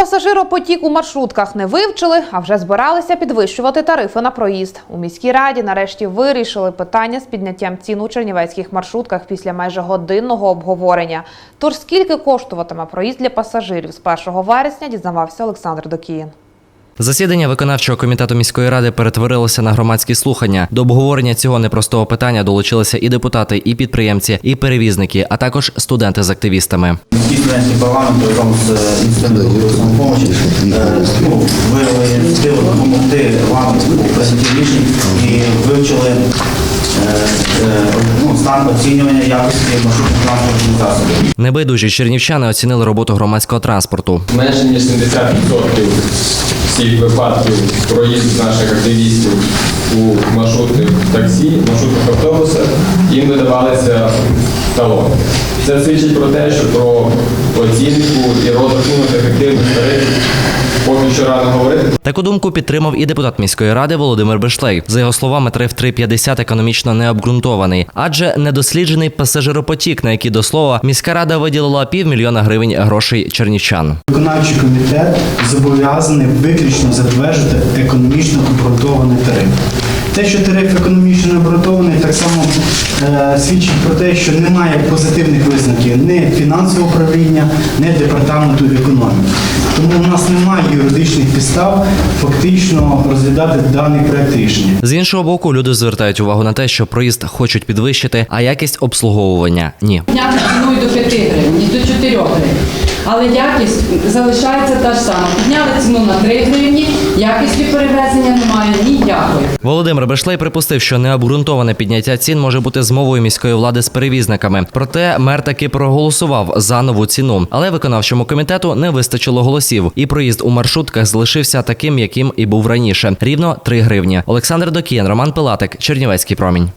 Пасажиропотік у маршрутках не вивчили, а вже збиралися підвищувати тарифи на проїзд. У міській раді нарешті вирішили питання з підняттям цін у чернівецьких маршрутках після майже годинного обговорення. Тож скільки коштуватиме проїзд для пасажирів з 1 вересня, дізнавався Олександр Докіїн. Засідання виконавчого комітету міської ради перетворилося на громадські слухання. До обговорення цього непростого питання долучилися і депутати, і підприємці, і перевізники, а також студенти з активістами. Міський студентський парламент разом з інститутом самопомочі виявили ініціативу допомогти вам у прийнятті рішень і вивчили е, е, ну, стан оцінювання якості маршрутних транспортних засобів. Небайдужі чернівчани оцінили роботу громадського транспорту. менше ніж 70% всіх випадків проїзд наших активістів у маршрутних таксі, маршрутних автобусах, їм видавалися талони. Це свідчить про те, що про оцінку і розрахунок ефективних тарифів що рано говорити. Таку думку підтримав і депутат міської ради Володимир Бешлей. За його словами, тариф 3,50 економічно не обґрунтований, адже недосліджений пасажиропотік, на який до слова міська рада виділила півмільйона гривень грошей чернівчан. Виконавчий комітет зобов'язаний виключно затверджувати економічно обґрунтований тариф. Те, що тариф економічно обґрунтований, так само е, свідчить про те, що немає позитивних висновків ні фінансового управління, ні департаменту економіки. Тому у нас немає юридичних підстав фактично розглядати даний проект рішення. З іншого боку, люди звертають увагу на те, що проїзд хочуть підвищити, а якість обслуговування ні. Дня до 5 гривень, і до 4 гривень. Але якість залишається та ж сама. Підняли ціну на 3 гривні, якісті перевезення немає ніякої. Володимир Бешлей припустив, що необґрунтоване підняття цін може бути змовою міської влади з перевізниками. Проте мер таки проголосував за нову ціну. Але виконавчому комітету не вистачило голосів, і проїзд у маршрутках залишився таким, яким і був раніше рівно 3 гривні. Олександр Докіян, Роман Пилатик, Чернівецький промінь.